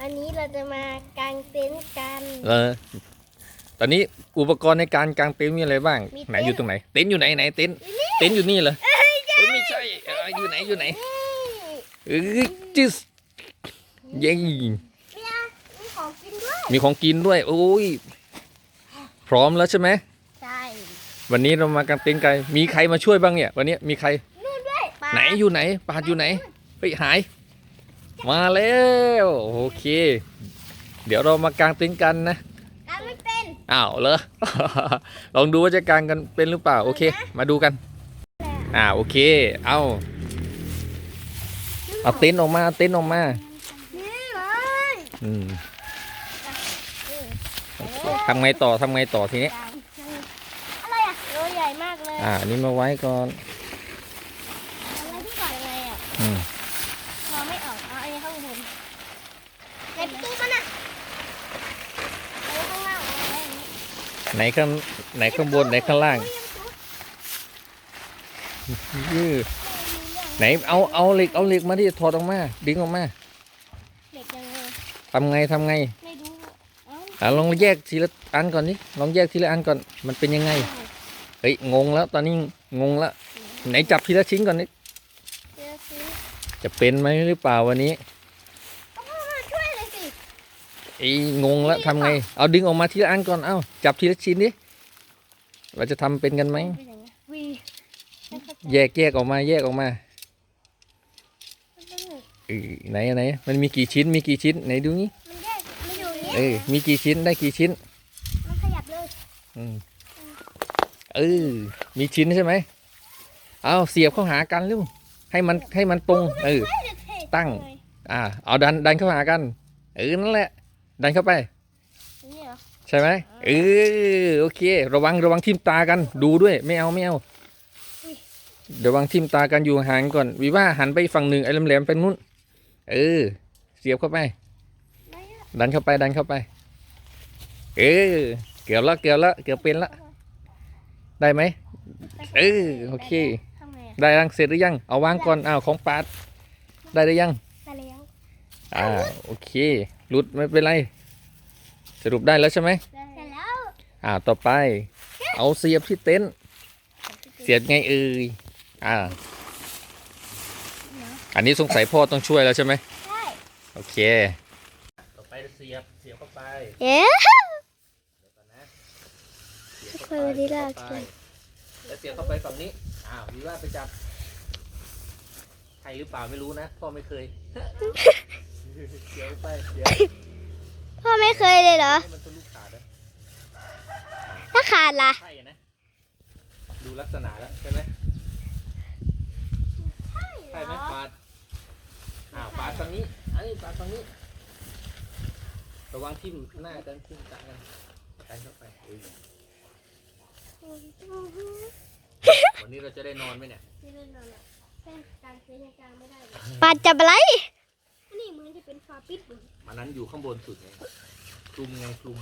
วันนี้เราจะมากางเต็นท์กัน เออ ตอนนี้อุปกรณ์ในการกางเต็นท์มีอะไรบ้าง มีเต็นท์ ไหนอยู่ตรงไหน เต็นท์อยู่ไหนไหนเต็นท์เต็นท์อยู่นี่เหรอเอ้ยไม่ใช่เอออยู่ไหนอยู่ไหนเอ้ยจิสเย้มีอะมีของกินด้วยมีของกินด้วย โอ้ย พร้อมแล้วใช่ไหม ใช่วันนี้เรามากางเต็นท์กัน มีใครมาช่วยบ้างเนี่ย วันนี้มีใคร นู่นด้วยปลาไหนอยู่ไหน ปาดอยู่ไหนไปหาย มาแล้วโอเค เดี๋ยวเรามากางเต็นท์กันนะกางไม่เป็นอ้าวเหรอ ลองดูว่าจะกางกันเป็นหรือเปล่าโอเค มาดูกัน อ่าโอเค เอาเอาเต็นท์ออกมาเอาเต็นท์ออกมานี่เลยอืมทำไงต่อทำไงต่อทีนี้กางอะไรอะโลใหญ่มากเลยอ่าอันนี้มาไว้ก่อนอะไรที่ก่อนยังไงอะอืมมองไม่ออกเอาอันนี้ข้างบนในประตูมันอะเอาไว้ข้างล่างเอาไว้อย่างนี้ ไหนข้างไหนข้างบนไหนข้างล่างยืดไหนเอาเอาเหล็กเอาเหล็กมาที่ถอดออกมาดึงออกมาเด็กยังไงทำไงทำไงไม่รู้เอ้าอ่าลองแยกทีละอันก่อนนี่ลองแยกทีละอันก่อนมันเป็นยังไงเฮ้ยงงแล้วตอนนี้งงแล้วไหนจับทีละชิ้นก่อนนี่เดี๋ยวซื้อจะเป็นไหมหรือเปล่าวันนี้ เอาพ่อมาช่วยเลยสิ ไอ้งงแล้วทำไง เอาดึงออกมาทีละอันก่อน เอ้าจับทีละชิ้นดิ เราจะทำเป็นกันไหมเป็นอย่างเงี้ยวีไม่เข้าใจแยกแยกออกมาแยกออกมามันต้องหนึ่งเออไหนไหนมันมีกี่ชิ้นมีกี่ชิ้นไหนดูนี่มันแยกมันอยู่อย่างเอเงี้ยอมีกี่ชิ้นได้กี่ชิ้น มันขยับเลยอืมเออมีชิ้นใช่ไหม เอาเสียบเข้าหากันเร็วให้มันให้มันตรง เออ ตั้ง อ่า เอาดันดันเข้าหากัน เออนั่นแหละ ดันเข้าไปอย่างนี่เหรอ ใช่ไหมเออโอเค ระวังระวังทิ่มตากันดูด้วยไม่เอาไม่เอาระวังทิ่มตากันอยู่ห่างก่อนวิว่าหันไปฝั่งหนึ่งไอ้แหลมๆไปนู้น เออ เสียบเข้าไปไม่อะดันเข้าไปดันเข้าไป เออเกือบละเกือบละเกือบเป็นละ ได้ไหมเออโอเคทำไงอะได้ยังเสร็จหรือยังเอาวางก่อนอ้าวของปาดได้หรือยังได้แล้วอ่าโอเคหลุดไม่เป็นไร สรุปได้แล้วใช่ไหมได้แล้วอ่าต่อไป เอาเสียบที่เต็นท์เสียบไงเอ่ยอ่า อันนี้สงสัยพ่อต้องช่วยแล้วใช่ไหมใช่โอเค ต่อไปเสียบเสียบเข้าไปเอ๊ะเดี๋ยวก่อนนะเสียบเคยวันนี้ลากเข้าเลไปยแล้วเสียบเข้าไปฝั่งนี้อ้าววิว่าไปจับใครหรือเปล่าไม่รู้นะพ่อไม่เคยเสียบเข้าไปเสียบ พ่อไม่เคยเลยเหรอ ให้มันทะลุขาดนะถ้าขาดล่ะ ใช่นะ ดูลักษณะแล้วใช่ไหมใช่ไหมปาดอ้าวปาดฝั่งนี้ อันนี้ปาดฝั่งนี้ ระวังทิ่มหน้ากันทิ่มตากันดันเข้าไปเออวันนี้เราจะได้นอนไหมเนี่ย ปาดจับอะไรนี่มือที่ เป็นฟาปิดมันนั้นอยู่ข้างบนสุดไงคลุมไงคลุม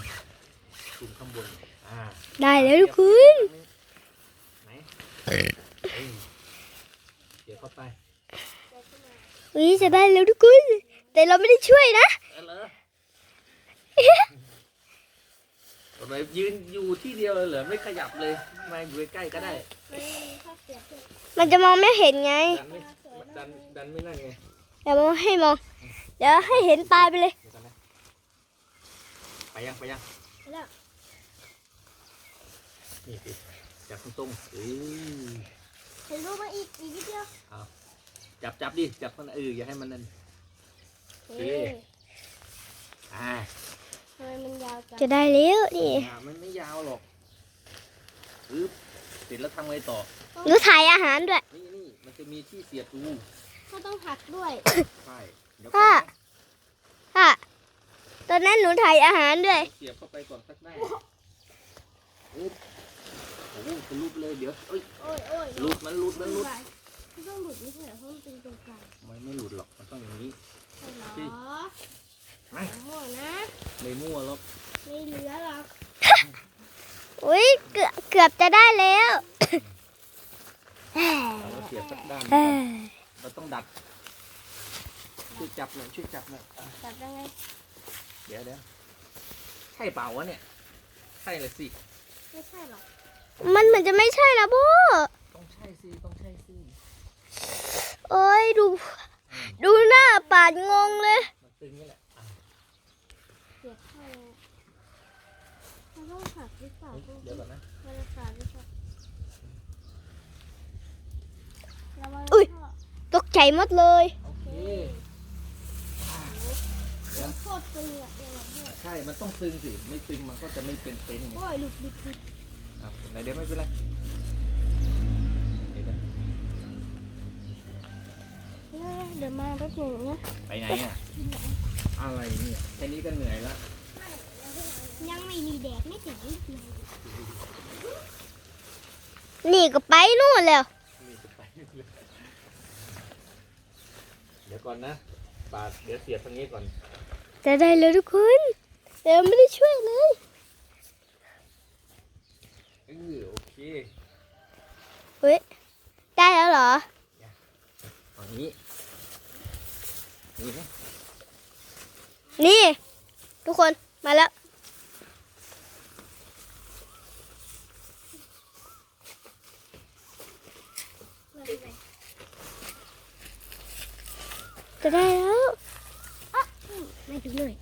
คลุมข้างบน อ่าได้แล้วทุกคนไหนเอ้ยเดี๋ยวเข้าไปอุ้ยจะได้แล้วทุกคนแต่เราไม่ได้ช่วยนะเออเหรอทำไมยืนอยู่ที่เดียวเลยเหรอไม่ขยับเลยมาอยู่ใกล้ๆก็ได้ มันจะมองไม่เห็นไงดันไม่ดันดันไม่นั่นไงเดี๋ยวมองให้มองเดี๋ยวให้เห็นตายไปเลยเดี๋ยวกันนะไปยังไปยังไปแล้ว นี่สิจับตรงๆเออเห็นรูปมาอีกอีกนิดเดียวจับจับดิจับมันเอออย่าให้มันนั่นเอ๊ะอ่าทำไมมันยาวจังจะได้แล้วนี่อ่ามันไม่ยาวหรอกอึ๊บเสร็จแล้วทำไงต่อ หนูถ่ายอาหารด้วย นี่นี่มันจะมีที่เสียบรูก็ต้องหักด้วย ใช่เดี๋ยว พ่อก่อนนะค่ะตอนนั้นหนูถ่ายอาหารด้วย เสียบเข้าไปก่อนสักได้อึ๊บโอ้โหทะลุไปเลยเดี๋ยวเอ้ยโอ้ยโอ้ยหลุดมันหลุดมันหลุดต้องหลุดไม่ใช่เหรอเพราะมันเป็นตรงกลางมันไม่หลุดหรอกมันต้องอย่างนี้ใช่เหรอที่ไม่โอ้นะไม่มั่วหรอกไม่เหลือหรอกอุ้ยเกือบเกือบจะได้แล้วเราเสียบสักด้านเออเราต้องดัด ช่วยจับหน่อยช่วยจับหน่อยอะจับยังไงเดี๋ยวเดี๋ยวใช่เปล่าวะเนี่ยใช่เลยสิ ไม่ใช่หรอกมันเหมือนจะไม่ใช่แล้วพ่อต้องใช่สิต้องใช่สิโอ้ยดู ดูหน้าปาดงงเลย มันตึงนี่แหละอะเสียบเข้าเลยมันต้องขาดหรือเปล่าเฮ้ยเดี๋ยวก่อนนะมันจะขาดหรือเปล่าระวังอุ๊ยพ่อ ตกใจหมดเลย โอเคมันโค ตรตึงอะเดี๋ยวเราพ่อใช่ มันต้องตึงสิ ไม่ตึงมันก็จะไม่เป็นเต็นท์ไงโอ้ยหลุดหลุดหลุดอะไหนเดี๋ยวไม่เป็นไรเดี๋ยวนะเดี๋ยวมาแป๊บหนึงนะไปไหนอะ อะไรเนี่ยแค่นี้ก็เหนื่อยแล้วยังไม่มีแดดไม่ถึงเลยนี่ก็ไปนู่นแล้วนี่จะไปเลยเดี๋ยวก่อนนะปาดเดี๋ยวเสียบทางนี้ก่อน จะได้เลยทุกคนแต่ไม่ได้ช่วยเลยเออโอเคเฮ้ยได้แล้วเหรอตอนนี้นี่นะนี่ ทุกคนมาแล้วจะได้แล้ว ไม่ถึงเลย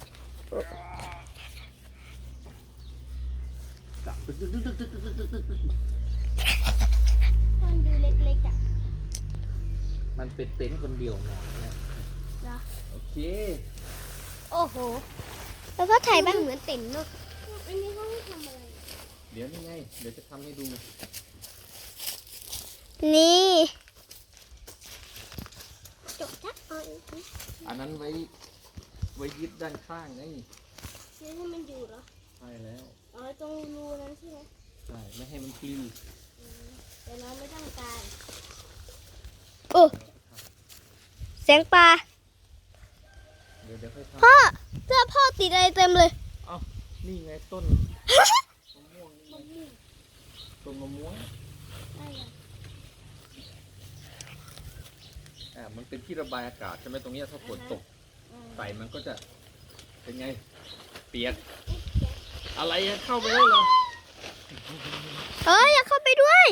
จับคนดูเล็กๆอะมันเป็นเต็นท์คนเดียวไงเนี่ยเหรอโอเค โอ้โห แล้วก็ถ่ายบ้างเหมือนเต็นเนาะอันนี้เขาทำอะไร เดี๋ยวนี่ไง เดี๋ยวจะทำให้ดู นี่จบจักอ่อนอันนั้นไว้ไว้ยึดด้านข้างไงซื้อให้มันอยู่เหรอใช่แล้วอ๋อตรงรูนั้นใช่ไหมใช่ไม่ให้มันปลิวแต่เราไม่ต้องการโอ้แสงปลาเดี๋ยวเดี๋ยวค่อยทพ่อเสื้อพ่อติดอะไรเต็มเลยำนี่ไงต้นมะม่วงนี่ไงมันนี่ต้นมะม่วงได้เหรออ่ามันเป็นที่ระบายอากาศใช่ไหมตรงเนี้ยถ้าฝนตกอืม ใส่มันก็จะเป็นไง เปียก อะไรอะเข้าไปแล้วเหรอเอ้ยอยากเข้าไปด้วย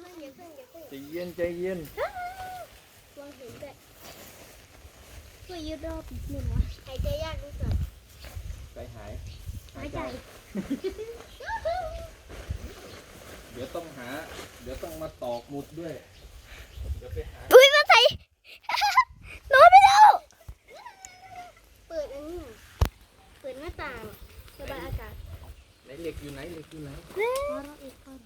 ไม่อย่าเพิ่งอย่าเพิ่งใจเย็นใจเย็นวางหินด้วยช่วยยืดรอบนิดนึงวะหายใจยากที่สุดใจหายหายใจ เดี๋ยวต้องหา เดี๋ยวต้องมาตอกหมุดด้วย เดี๋ยวไปหา อุ้ยมาใส่ นอนไปแล้ว เปิดอันนี้เปิดห น้าต่างระบายอากาศไหนเหล็กอยู่ไหนเหล็กอยู่ไหนพอเราอีกคน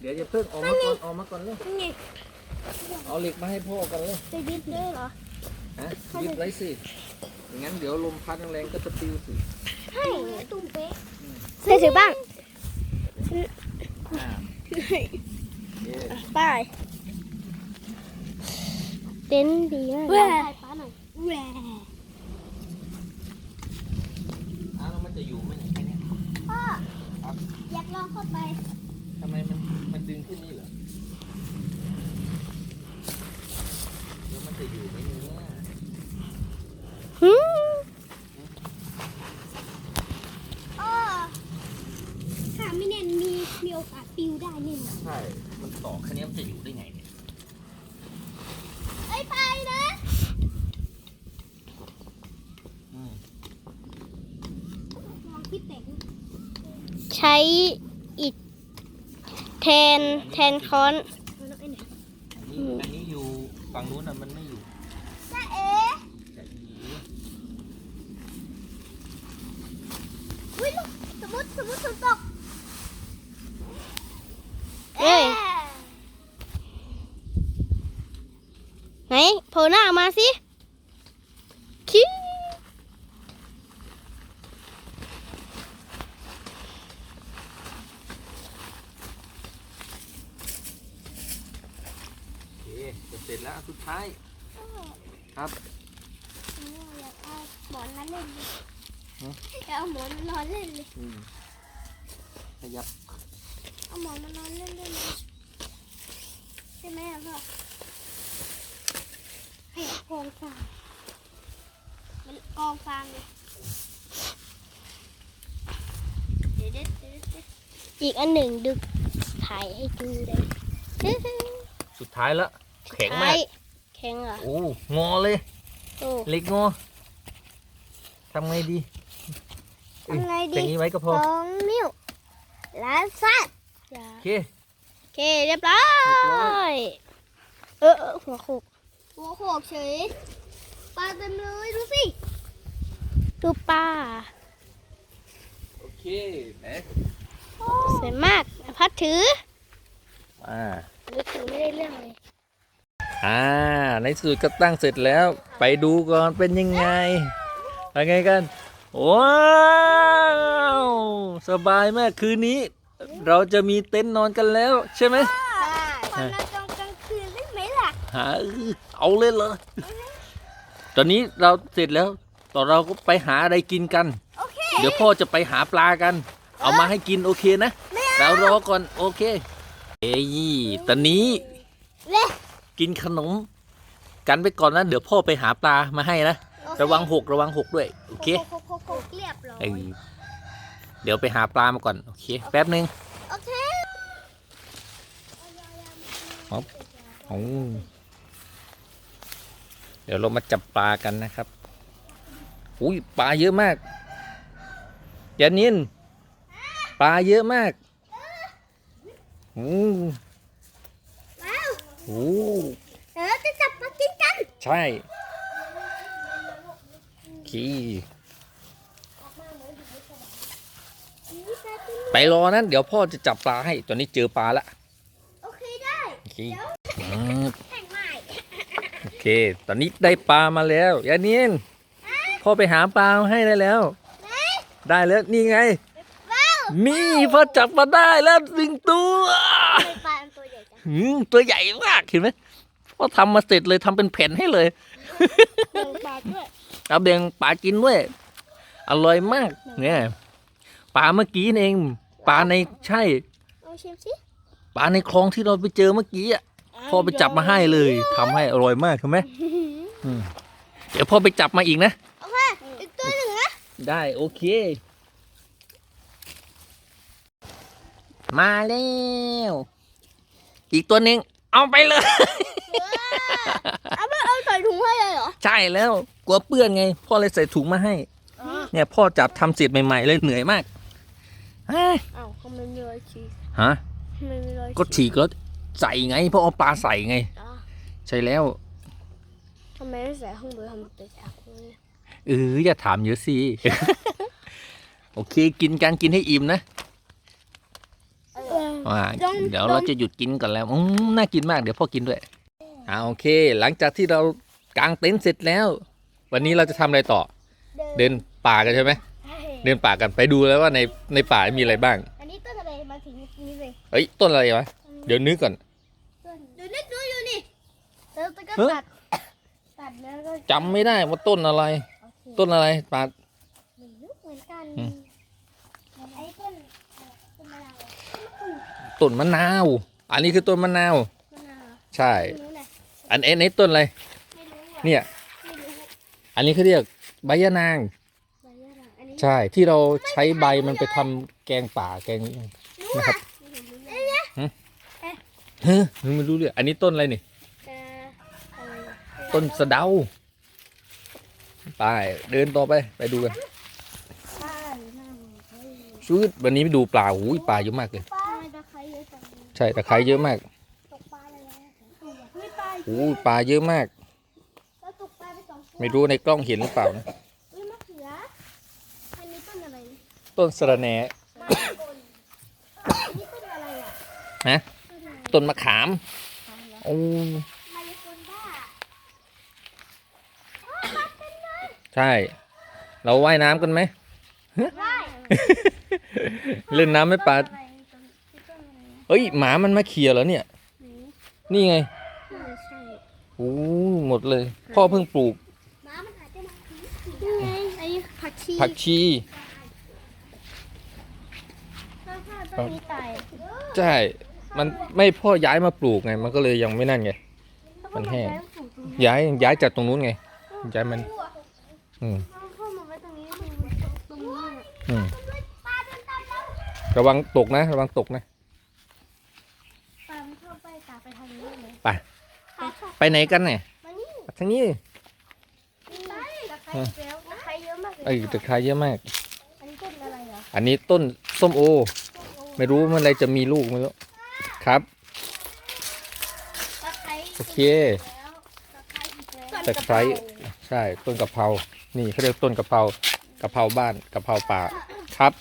เดี๋ยวจะเพิ่งออกมาก่อนออกมาก่อนเลย นี่ไงเอาเหล็กมาให้พ่อกันเลยจะยึดด้วยเหรอฮะยึดไว้สิอย่างนั้นเดี๋ยวลมพัดแรงๆก็จะปลิวสิใช่ตุ้มเป๊ะใส่ถือบ้างอ่าโอเคไปเต็นท์ดีมากแหวป้าหน่อยแหว อ้าวแล้วมัน จะอยู่ไหมเนี่ยแค่เนี้ยพ่ออยากลองเข้าไปทำไมมันมันดึงขึ้นนี่เหรอแล้วมันจะอยู่ไหมเนี่ย หืม อ้อถ้าไม่แน่นมีมีโอกาสปิวได้แน่นอน ใช่ มันต่อแค่เนี้ยมันจะอยู่ได้ไงเนี่ย เอ้ยไปนะ อืม มองพี่เต๋ง ใช้อิฐแทนแทนค้อนเอาแล้วไอ้ไหนอันนี้อันนี้อยู่ฝั่งนู้นอะมันไม่อยู่จ้าเอ๋แต่อีอุ้ยลูกสมมติสมมติฝนตกเอ้ยไหนโผล่หน้าออกมาสิคิ้ว โอเค จะเสร็จแล้วอันสุดท้ายครับ อยากเอาหมอนมาเล่นเลยฮะอยากเอาหมอนมานอนเล่นเลย อืมขยับเอาหมอนมานอนเล่นได้ไหมใช่ไหมอะพ่อให้เอากองฟางมันกองฟางเลยดี๋ยวเดี๋ยวเดี๋ยวเดี๋ยวอีกอันหนึ่งดึกถ่ายให้ดูเลย สุดท้ายแล้ว แข็งมากแข็งเหรอโอ้งอเลยโอ้เล็กงอทำไงดีเอ้ยทำไงอดีย่างนี้ไว้ก็พสอองนิ้วล้านซัดอย่าโอเคโอเคเรียบร้อเรียบร้อยยเออเออหัวโขกหัวโขกเฉยปลาเต็มเลยดูสิดูป้าโอเคไหนสวยมากพัดถืออ่าถือถือไม่ได้เรื่องเลย อ่า ในสุดก็ตั้งเสร็จแล้ว ไปดูก่อนเป็นยังไงไปไงกัน ว้าวสบายมากคืนนี้ เราจะมีเต็นท์นอนกันแล้ว ใช่ไหมตอนนั้นตอนกลางคืนได้ไหมล่ะหาเอาเลยเหรอตอนนี้เราเสร็จแล้วต่อเราก็ไปหาอะไรกินกันโอเคเดี๋ยวพ่อจะไปหาปลากัน เอามาให้กินโอเคนะเรารอก่อนโอเค เอ้ยตอนนี้เละ กินขนม กันไปก่อนนะเดี๋ยวพ่อไปหาปลามาให้นะระวังหกระวังหกด้วยโอเคโคโคโคเรียบร้อยเออเดี๋ยวไปหาปลามาก่อนโอเคแป๊บนึงโอเคโอ้เดี๋ยวเรามาจับปลากันนะครับอุ้ยปลาเยอะมากยานินปลาเยอะมากโอ้ว้าว โหเดี๋ยวเราจะจับมากินกัน ใช่โอเคไปรอนั้น เดี๋ยวพ่อจะจับปลาให้ ตอนนี้เจอปลาละโอเคได้โอเคเดี๋ยวอืมแข่งใหม่โอเค ตอนนี้ได้ปลามาแล้วยานินพ่อไปหาปลามาให้ได้แล้ว ได้แล้วนี่ไงว้าวมีพ่อจับมาได้แล้วหนึ่งตัว ทำไมปลามัน ตัวใหญ่จังหืมตัวใหญ่มาก เห็นไหมพ่อทำมาเสร็จเลยทำเป็นแผ่นให้เลยเบิ่งปลาด้วยเอาแบ่งปลากินด้วย อร่อยมาก เนี่ยปลาเมื่อกี้นี่เองปลาในใช่เอาชิมสิปลาในคลองที่เราไปเจอเมื่อกี้อะพ่อไปจับมาให้เลยทำให้อร่อยมากใช่ไหมอืมเดี๋ยวพ่อไปจับมาอีกนะโอเคอีกตัวหนึ่งนะได้โอเค มาแล้ว อีกตัวหนึ่งเอาไปเลย เอาไปเอาใส่ถุงให้เลยเหรอ ใช่แล้วกลัวเปื้อนไง พ่อเลยใส่ถุงมาให้เนี่ยพ่อจับทำเสร็จใหม่ๆเลยเหนื่อยมากเฮ้ยอ้าวทำไมมีรอยฉีกฮะทำไมมีรอยก็ฉีกแล้วใส่ไงเพราะเอาปลาใส่ไง อ๋อใช่แล้ว ทำไมไม่ใส่ข้างบนทำไมไปใส่ข้างบนเอออย่าถามเยอะสิ โอเค กินกันกินให้อิ่มนะ เอออ่าต้องเดี๋ยวเราจะหยุดกินกันแล้วอืมน่ากินมากเดี๋ยวพ่อกินด้วยอ่าโอเค หลังจากที่เรากางเต็นท์เสร็จแล้ว วันนี้เราจะทำอะไรต่อ เดินป่ากันใช่ไหมเดินป่ากันไปดูแล้วว่าในในป่ามีอะไรบ้าง อันนี้ต้นอะไรมาถึงนี้เลยเฮ้ยต้นอะไรวะเดี๋ยวนึกก่อนเดี๋ยวนึกดูอยู่นี่แล้วก็เฮ้ยตัดตัดแล้วก็จำไม่ได้ว่าต้นอะไรโอเคต้นอะไรป่าไม่รู้เหมือนกัน อืม ไอ้ต้นต้นมะนาว ต้นมะนาว อันนี้คือต้นมะนาวมะนาวใช่ไม่รู้นะอันเอ็นนี้ต้นอะไรไม่รู้อะเนี่ยไม่รู้อันนี้เขาเรียกใบยะนางใบยะนางอันนี้ใช่ ที่เราใช้ใบมันไปทำแกงป่าแกงรู้นะครับอะเฮ้ยไม่รู้เรื่องอันนี้ต้นอะไรนี่แต่อะไรอะต้นสะเดา ไป เดินต่อไป ไปดูกันป้าหรือหน้าหมูเฮ้ยชุดวันนี้ไปดูปลาหูยปลาเยอะมากเลย ใช่ตะไคร้เยอะมากตกปลาอะไรนะเฮ้ยปลาโอ้ยปลาเยอะมากแล้วตกปลาไปสองตัวไม่รู้ในกล้องเห็นหรือเปล่านะเฮ้ยมะเขืออันนี้ต้นอะไรนะต้นสะระแหน่อันนี้ต้นอะไรอะฮะต้นอะไรต้นมะขามทำแล้วโอ้มายาคนบ้าใช่ เราว่ายน้ำกันไหม ได้ เล่นน้ำไหม่ปลาอะไรต้นต้นอะไรนะ เอ้ยหมามันมาเขี่ยเหรอเนี่ยนี่ไงไม่ใช่โอ้หมดเลย พ่อเพิ่งปลูกหมามันอาจจะมาผีนี่ไงไอ้ผักชีผักชีถ้าถ้าต้นนี้ตายใช่ มันไม่พ่อย้ายมาปลูกไง มันก็เลยยังไม่นั่นไงมันแห้งย้ายย้ายจากตรงนู้นไง ย้ายมัน อืมพ่อมาไว้ตรงนี้ตรงนี้อืมปลาเดินตามเราระวังตกนะ ระวังตกนะ ปลามันชอบไปตาไปทางนี้เลย ไป ปลาชอบ ไปไหนกันเนี่ยมานี่ทางนี้ไปตะไคร้เปรี้ยวตะไคร้เยอะมากเลยไอ้ยตะไคร้เยอะมาก อันนี้ต้นอะไรเหรออันนี้ต้นส้มโอ ไม่รู้เมื่อไรจะมีลูกไม่รู้ครับ ตะไคร้โอเคแล้วตะไคร้อีกแล้วตะไคร้ใช่ต้นกะเพรา นี่เขาเรียกต้นกะเพรากะเพราบ้านกะเพราป่าครับ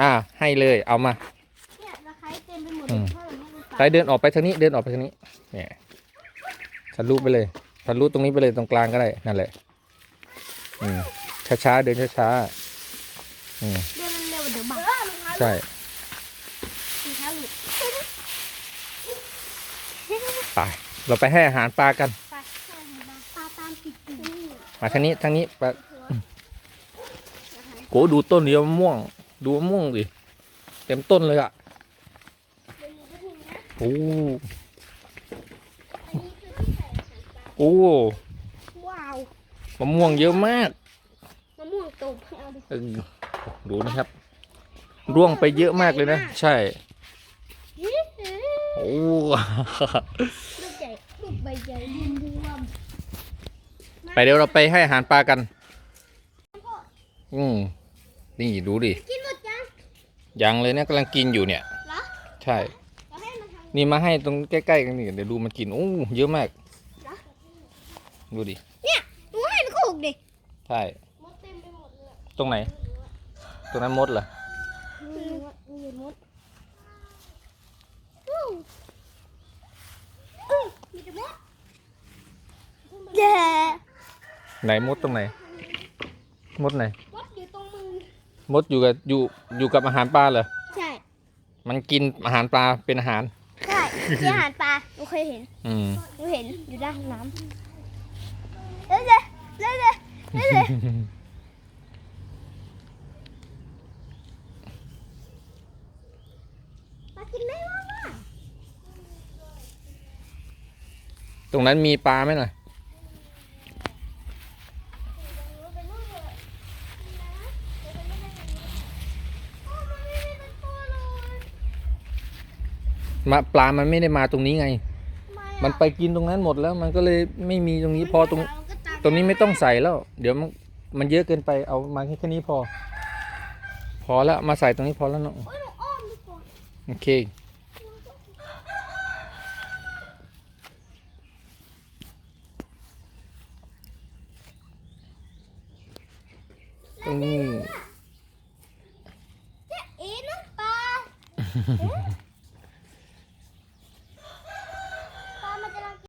อ่าให้เลยเอามาเนี่ยตะไคร้เต็มไปหมดอืเลยมเพราะอย่างนี้มันใครเดินออกไปทางนี้เดินออกไปทางนี้ เนี่ยทะลุไปเลยทะลุตรงนี้ไปเลยตรงกลางก็ได้นั่นแหละ อืมช้าๆเดินช้าๆอืมเดินเร็วเดี๋ยวบังใช่รองเท้าหลุดไปเราไปให้อาหารปลากันไปปลาตามติดติดมาทางนี้ทางนี้ปลาโกดูต้นเดียวมะม่วง ดูมะม่วงดิเต็มต้นเลยอะโอ้ โอ้ว้าวมะม่วงเยอะมากมะม่วงตูบเอาดิเออดูนะครับร่วงไปเยอะมากเลยนะ ใช่โอ้ลูกใหญ่ลูกใบใหญ่ยืนดูว่าไปเดี๋ยวเราไปให้อาหารปลากัน อืมนี่ดูดิ กินหมดยังยังเลยเนี่ยกำลังกินอยู่เนี่ยเหรอใช่เราให้มันทนี่มาให้ตรงใกล้ๆกันนี่เดี๋ยวดูมันกิน โอ้ เยอะมาก ดูดิำเนี่ยหนูให้มันถูกดิ ใช่ มดเต็มไปหมดเลยตรงไหน ตรงนั้นมดเหรอ มีมีมดอู้อู้มีแต่มดแย่ไหนมดตรงไหน มดไหน มดอยู่ตรงมือ มดอยู่กับอยู่อยู่กับอาหารปลาเหรอ ใช่ มันกินอาหารปลาเป็นอาหาร ใช่ที่อาหารปลาหนูเคยเห็นอืม หนูเห็นอยู่ด้านน้ำ เล่นเลยเล่นเลยเล่นเลยมากินไหมวะวะตรงนั้นมีปลาไหมน่ะ มาปลามันไม่ได้มาตรงนี้ไง มันไปกินตรงนั้นหมดแล้ว มันก็เลยไม่มีตรงนี้พอตรง รงนี้ไม่ต้องใส่แล้ว เดี๋ยวมันมันเยอะเกินไปเอามาแค่แค่นี้พอ พอแล้วมาใส่ตรงนี้พอแล้วเนาะโอ้ยหนูอ้อมดีกว่าโอเคตรงนี้เอ๊ะน้ำปลา